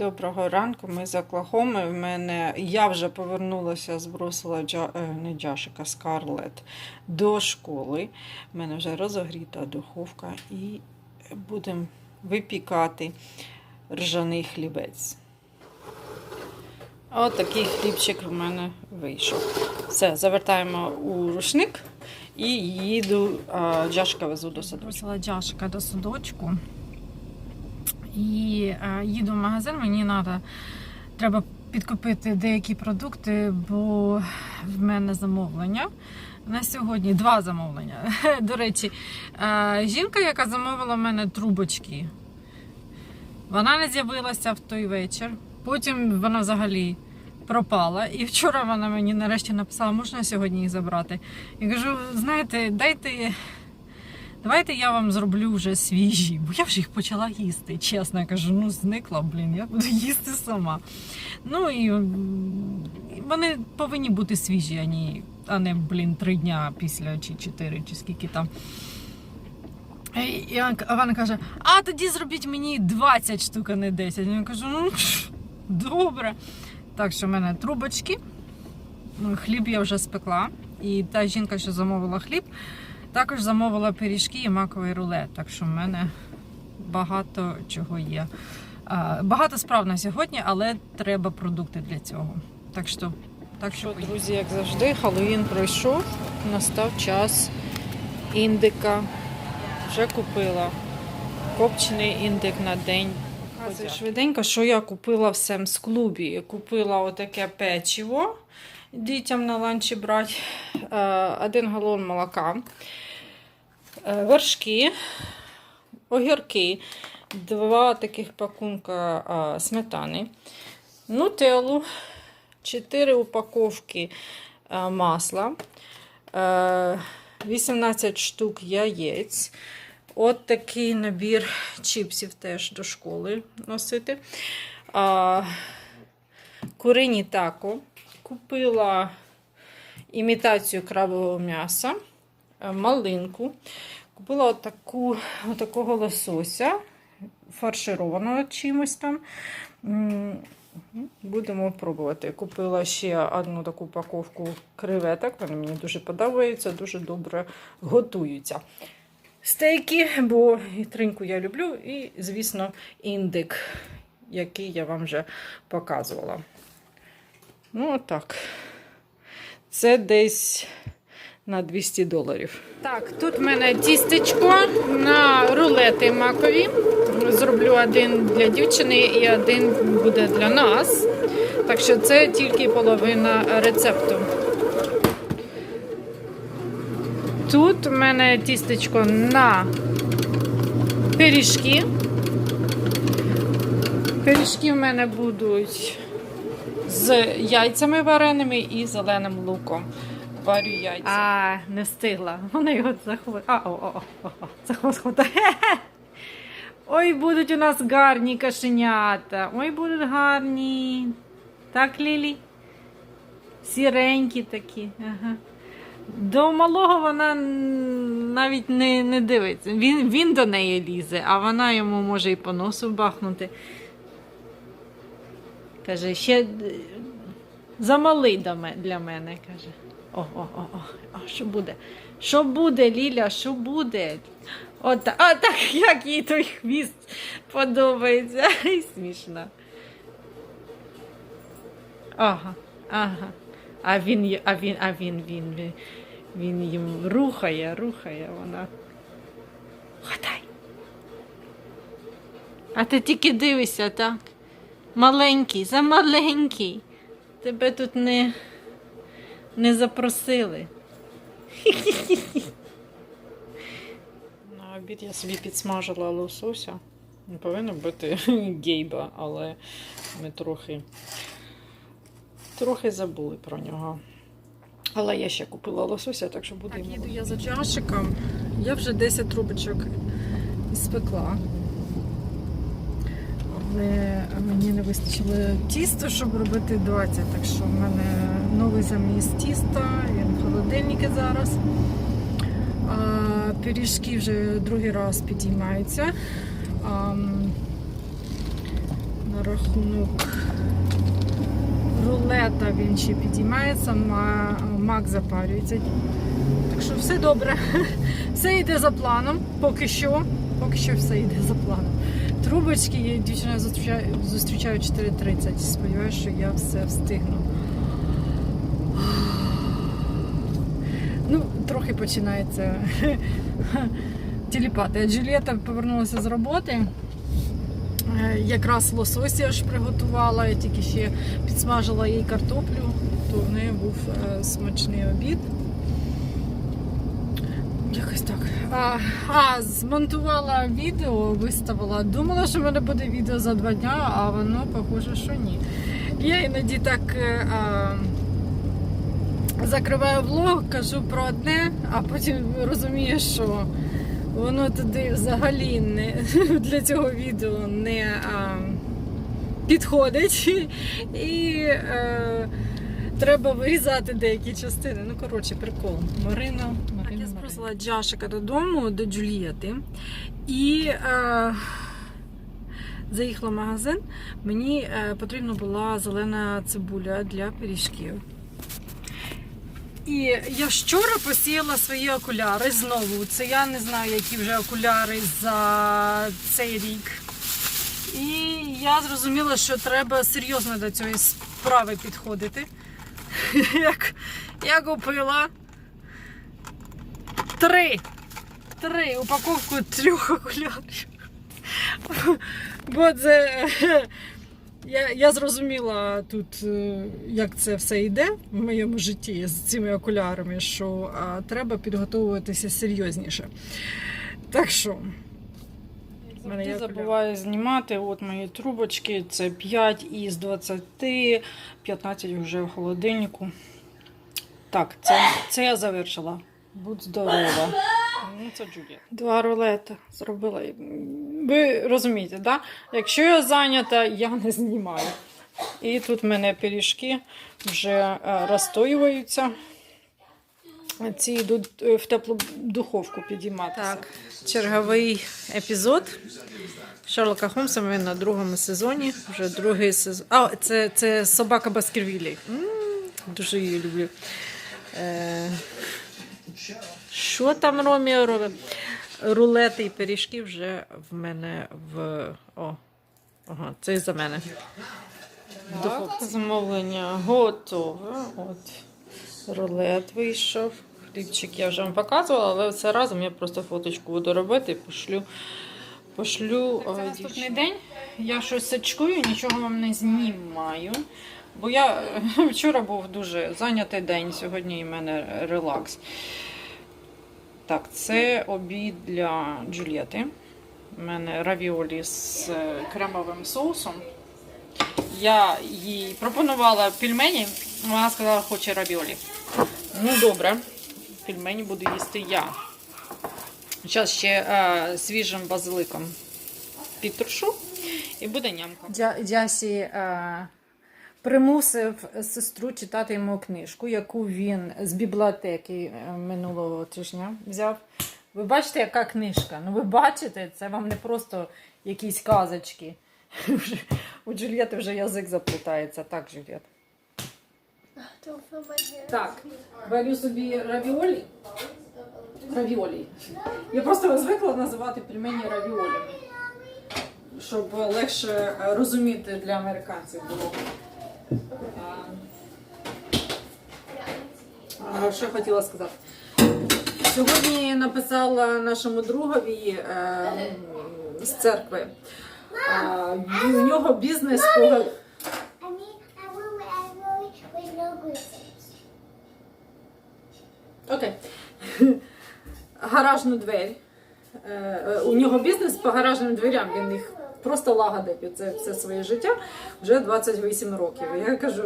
Доброго ранку, ми з Оклахоми. В мене я вже повернулася, збросила джа, е, не Джашика, Скарлет до школи. У мене вже розогріта духовка і будемо випікати ржаний хлібець. От хлібчик в мене вийшов. Все, завертаємо у рушник і їду. а, Джашика везу до садочку. Бросила Джашика до садочку. І е, їду в магазин, мені треба, треба підкупити деякі продукти, бо в мене замовлення. На сьогодні два замовлення. До речі, е, жінка, яка замовила в мене трубочки, вона не з'явилася в той вечір. Потім вона взагалі пропала. І вчора вона мені нарешті написала, можна сьогодні їх забрати. Я кажу, знаєте, дайте. Давайте я вам зроблю вже свіжі, бо я вже їх почала їсти. Чесно я кажу, ну зникла, блін, я буду їсти сама. Ну і вони повинні бути свіжі, а не, блін, три дня після чи чотири, чи скільки там. І вона каже: а тоді зробіть мені 20 штук, а не 10. Я кажу, ну добре. Так що в мене трубочки. Ну, Хліб я вже спекла. І та жінка, що замовила хліб, також замовила пиріжки і маковий рулет. Так що в мене багато чого є. Багато справ на сьогодні, але треба продукти для цього. Так що, так що Що, друзі, як завжди, Хеллоуін пройшов, настав час індика. Вже купила копчений індик на день. Це швиденько, що я купила в Семс клубі. Купила отаке печиво дітям на ланчі брати, е, один галон молока, е, вершки, огірки, два таких пакунка е, сметани, нутеллу, 4 упаковки масла, е, 18 штук яєць. От такий набір чіпсів теж до школи носити. А, курині тако. Купила імітацію крабового м'яса, е, малинку. Купила отаку, отакого лосося, фаршированого чимось там. Будемо пробувати. Купила ще одну таку упаковку креветок. Вони мені дуже подобаються, дуже добре готуються. Стейки, бо і триньку я люблю, і, звісно, індик, який я вам вже показувала. Ну, отак. Це десь на 200 доларів. Так, тут в мене тістечко на рулети макові. Зроблю один для дівчини і один буде для нас. Так що це тільки половина рецепту. Тут в мене тістечко на пиріжки. Пиріжки в мене будуть з яйцями вареними і зеленим луком. Варю яйця. А, не встигла. Вона його захватила. А, о, о, о, о, захватила. Ой, будуть у нас гарні кашенята. Ой, будуть гарні. Так, Лілі? Сіренькі такі. Ага. До малого вона навіть не, не дивиться. Він, він до неї лізе, а вона йому може і по носу бахнути. Каже, ще е, замалий для мене. каже. О, о, о, о, о, що буде? Що буде, Ліля? Що буде? От, а так, як їй той хвіст подобається. І смішно. Ага, ага. А він, а він, а він, він, він, він їм рухає, рухає вона. Ходай. А ти тільки дивишся, так? Маленький, замаленький. Тебе тут не, не запросили. На обід я собі підсмажила лосося. Не повинно бути гейба, але ми трохи, трохи забули про нього. Але я ще купила лосося, так що буде. Так, йому їду я за чашиком. Я вже 10 трубочок спекла. Але мені не вистачило тіста, щоб робити 20. Так що в мене новий заміс тіста, він в холодильнику зараз. А, пиріжки вже другий раз підіймаються. А, на рахунок рулета він ще підіймається, ма- мак запарюється. Так що все добре. Все йде за планом. Поки що. Поки що все йде за планом. Трубочки я дівчина зустрічаю, зустрічаю 4.30. Сподіваюся, що я все встигну. Ну, трохи починається тіліпати. Джулієта повернулася з роботи. Е, Якраз лосось я ж приготувала, я тільки ще підсмажила їй картоплю, то в неї був е, смачний обід. Якось так. А, а, змонтувала відео, виставила. Думала, що в мене буде відео за два дня, а воно похоже, що ні. Я іноді так е, а, закриваю влог, кажу про одне, а потім розумію, що воно туди взагалі не для цього відео не а, підходить. І е, треба вирізати деякі частини. Ну, коротше, прикол. Марина. Так, спросила Джашика додому до Джулієти. І е, заїхала в магазин. Мені е, потрібна була зелена цибуля для пиріжків. І я вчора посіяла свої окуляри знову. Це я не знаю, які вже окуляри за цей рік. І я зрозуміла, що треба серйозно до цієї справи підходити. Як я купила три. Три упаковку трьох окулярів. Бо це я, я зрозуміла тут, е, як це все йде в моєму житті з цими окулярами, що а, треба підготовуватися серйозніше. Так що. Я забуваю знімати. От мої трубочки. Це 5 із 20, 15 вже в холодильнику. Так, це, це я завершила. Будь здорова. Ну, це. Два рулети зробила. Ви розумієте, да? Якщо я зайнята, я не знімаю. І тут в мене пиріжки вже е, розстоюються. Ці йдуть е, в теплу духовку підійматися. Так, черговий епізод Шерлока Холмса. Ми на другому сезоні. Вже другий сезон. А, це, це собака Баскервілі. Дуже її люблю. Е, що там Ромі робить? Рулети і пиріжки вже в мене в. О, ага, це за мене. Так, замовлення готове. От рулет вийшов. Хлібчик я вже вам показувала, але це разом я просто фоточку буду робити і пошлю. Пошлю Це е, наступний день. Я щось сачкую, нічого вам не знімаю. Бо я е, вчора був дуже зайнятий день, сьогодні в мене релакс. Так, це обід для Джульєти. У мене равіолі з е, кремовим соусом. Я їй пропонувала пельмені, вона сказала, хоче равіолі. Ну, добре, пельмені буду їсти я. Зараз ще е, свіжим базиликом підтрушу і буде нямка. Дя- Дясі е, примусив сестру читати йому книжку, яку він з бібліотеки е, минулого тижня взяв. Ви бачите, яка книжка? Ну ви бачите, це вам не просто якісь казочки. У Джульєти вже язик заплутається. Так, Джульєт. Так, варю собі равіолі. Равіолі. Я просто звикла називати пельмені равіолями. щоб легше е, розуміти для американців було. А, Що я хотіла сказати? Сьогодні написала нашому другові е, з церкви. А, в нього бізнес по. Окей. Гаражну двері. Е, е, У нього бізнес по гаражним дверям. Він їх просто лагодить це все своє життя вже 28 років. Я кажу,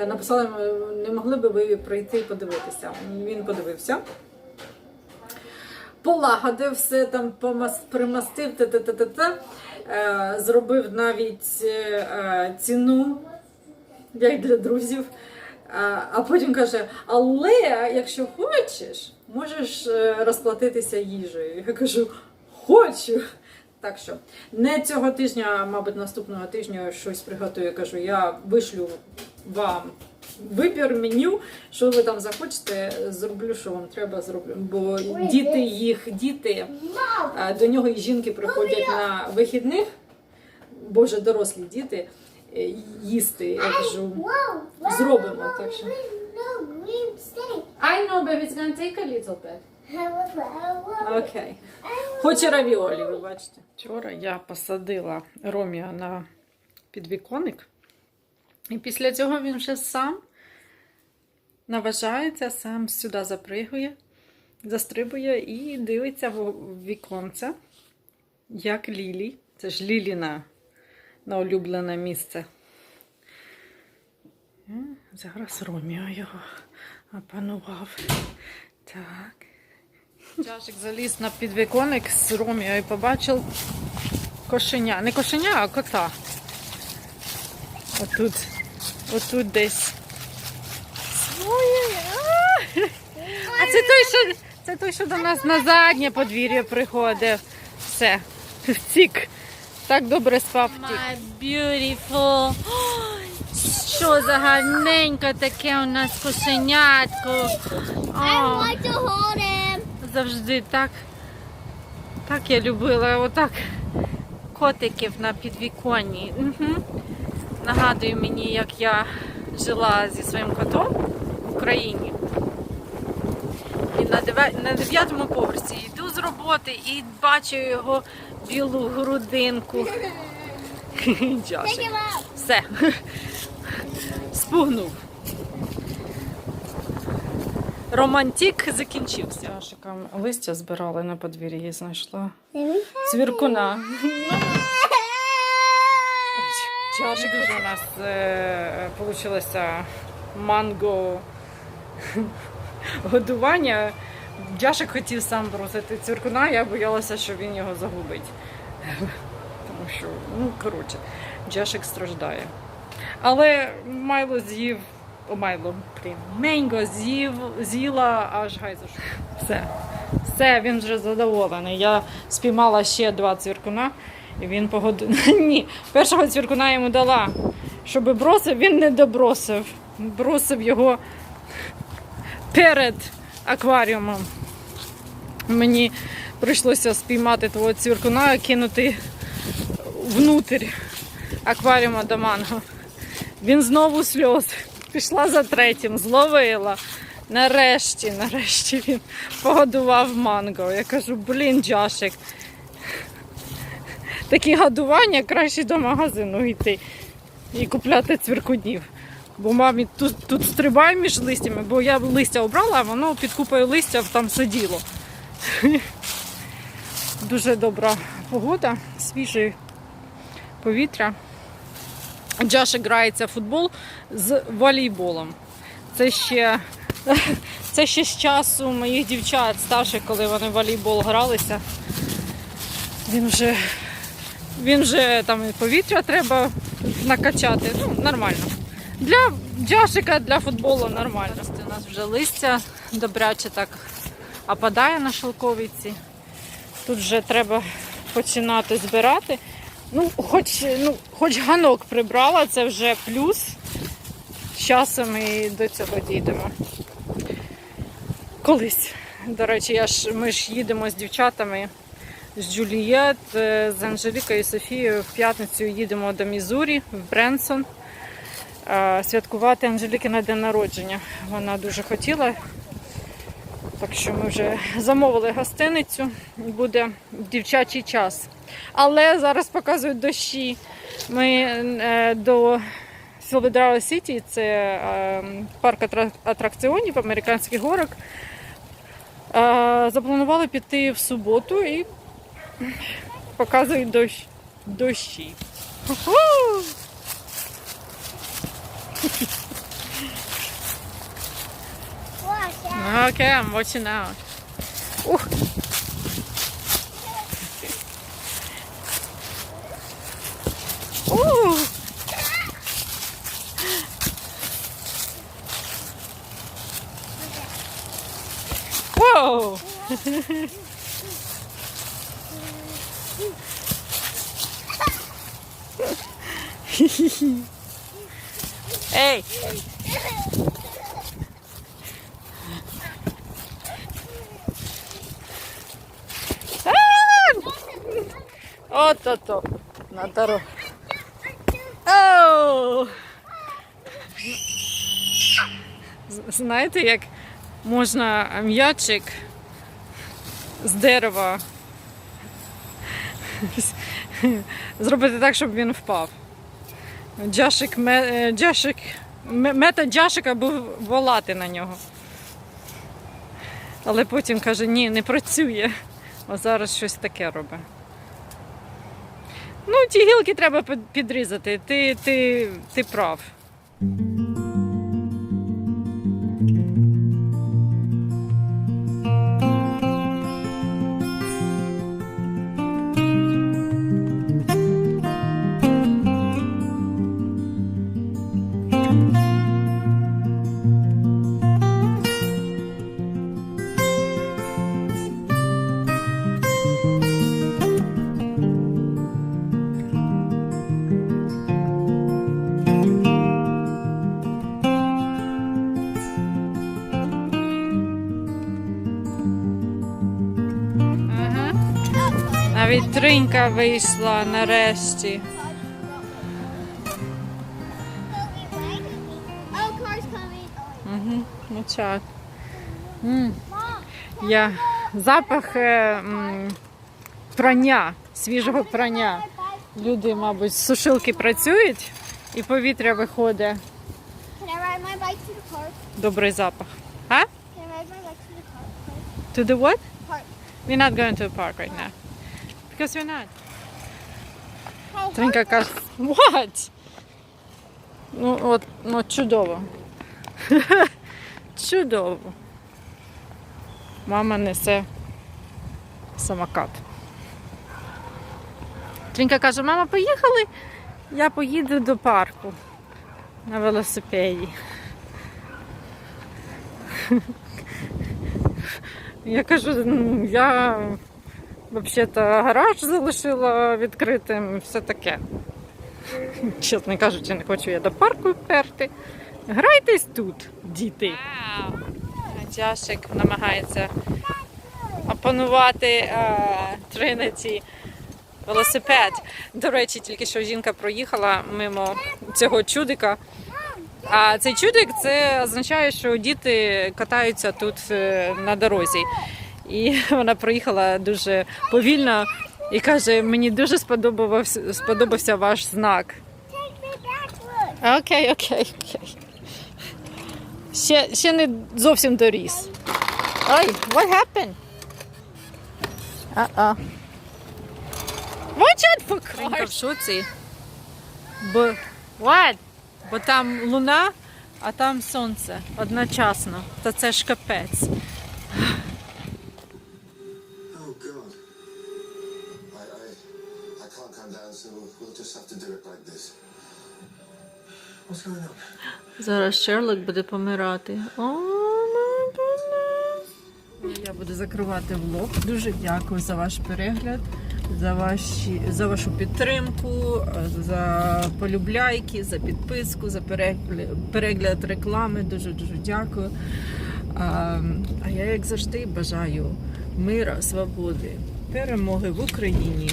е, написала не могли би ви прийти і подивитися. Він подивився. Полагодив все там, помас- примастив, та-та-та-та-та. Е, зробив навіть е, ціну як для друзів. А, потім каже: але якщо хочеш, можеш розплатитися їжею. Я кажу, хочу. Так що не цього тижня, а мабуть, наступного тижня щось приготую. Кажу, я вишлю вам вибір меню, що ви там захочете, зроблю, що вам треба зроблю. Бо діти їх, діти до нього і жінки приходять на вихідних, бо вже дорослі діти е, їсти. Я кажу, зробимо. Так що. I know, but it's gonna take a little bit. Окей. Хоче равіолі, ви бачите. Вчора я посадила Ромія на підвіконник. І після цього він вже сам наважається, сам сюди запригує, застрибує і дивиться в віконце, як Лілі. Це ж Ліліна на улюблене місце. Зараз Роміо його опанував. Так. Чашик заліз на підвіконник з Роміо і побачив кошеня. Не кошеня, а кота. Отут. Отут десь. Ой, а! А це той, що, це той, що до нас на заднє подвір'я приходив. Все. Втік. Так добре спав втік. My beautiful. Що за гарненько таке у нас кошенятко. О, to hold him. Завжди так. Так я любила отак котиків на підвіконні. Угу. Нагадує мені, як я жила зі своїм котом в Україні. І на дев'ятому поверсі йду з роботи і бачу його білу грудинку. Все. Спугнув. Романтик закінчився. Яшикам листя збирали на подвір'ї, знайшла. Цвіркуна. Чашик вже у нас е, манго годування. Джашик хотів сам бросити цвіркуна, я боялася, що він його загубить. Тому що, ну, коротше, Джашик страждає. Але Майло з'їв. О, Майло, блін, Менго з'їв, з'їла аж гайзуш. Все. Все, він вже задоволений. Я спіймала ще два цвіркуна, і він погодив. Ні, першого цвіркуна йому дала. Щоб бросив, він не добросив. Бросив його перед акваріумом. Мені прийшлося спіймати того цвіркуна і кинути внутрь акваріума до манго. Він знову сльоз. Пішла за третім, зловила. Нарешті, нарешті він погодував манго. Я кажу, блін, Джашик. Такі годування краще до магазину йти і купляти цвіркунів. Бо мамі тут, тут стрибає між листями, бо я листя обрала, а воно під купою листя там сиділо. Дуже добра погода, свіже повітря. Джаша грається в футбол з волейболом. Це ще, це ще з часу моїх дівчат старших, коли вони в волейбол гралися. Він вже, він вже там і повітря треба накачати. Ну, нормально. Для джашика, для футболу нормально. У нас вже листя добряче так опадає на шелковиці. Тут вже треба починати збирати. Ну, хоч, ну, хоч ганок прибрала, це вже плюс. З часом ми до цього дійдемо. Колись. До речі, я ж, ми ж їдемо з дівчатами, з Джулієт, е, з Анжелікою і Софією. В п'ятницю їдемо до Мізурі, в Бренсон. е, Святкувати Анжеліки на день народження. Вона дуже хотіла. Так що ми вже замовили гостиницю, буде дівчачий час. Але зараз показують дощі. Ми е, до Сілведрао Сіті, це е, парк атракціонів американських горок. Е, запланували піти в суботу і показують дощ, дощі. Okay, I'm watching out. Ей! От-от-от, на дорогу. Оу! Знаєте, як можна м'ячик з дерева зробити так, щоб він впав? Джашик, е, джашик, мета джашика був волати на нього. Але потім каже, ні, не працює. А зараз щось таке робить. Ну, ті гілки треба підрізати. Ти, ти, ти прав. Навіть тринька вийшла нарешті. Угу. Ну чак. Я запах е, м, прання, свіжого прання. Люди, мабуть, з сушилки працюють і повітря виходить. Добрий запах. А? To the what? Park. We're not going to a park right now. Because we're not. Hey, Тринька каже, what? Ну, от, ну, чудово. чудово. Мама несе самокат. Тринька каже, мама, поїхали? Я поїду до парку на велосипеді. Я кажу, «Ну, я взагалі-то гараж залишила відкритим, все таке. Чесно кажучи, не хочу я до парку перти. Грайтесь тут, діти. Джашик намагається опанувати е, велосипед. До речі, тільки що жінка проїхала мимо цього чудика. А цей чудик це означає, що діти катаються тут е, на дорозі. І вона проїхала дуже повільно і каже: мені дуже сподобався, сподобався ваш знак. Окей, окей, окей. Ще, ще не зовсім доріс. Ой, what happened? Uh-oh. Watch out for cars. в шоці. Бо, what? Бо там луна, а там сонце одночасно. Та це ж капець. To do it like this. What's going on? Зараз Шерлок буде помирати. Я буду закривати влог. Дуже дякую за ваш перегляд, за, ваші, за вашу підтримку, за полюбляйки, за підписку, за перегляд, перегляд реклами. Дуже дуже дякую. А, а я, як завжди, бажаю мира, свободи, перемоги в Україні.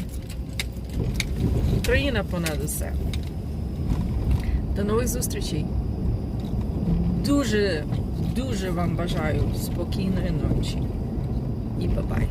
Україна понад усе. До нових зустрічей. Дуже, дуже вам бажаю спокійної ночі. І бабай.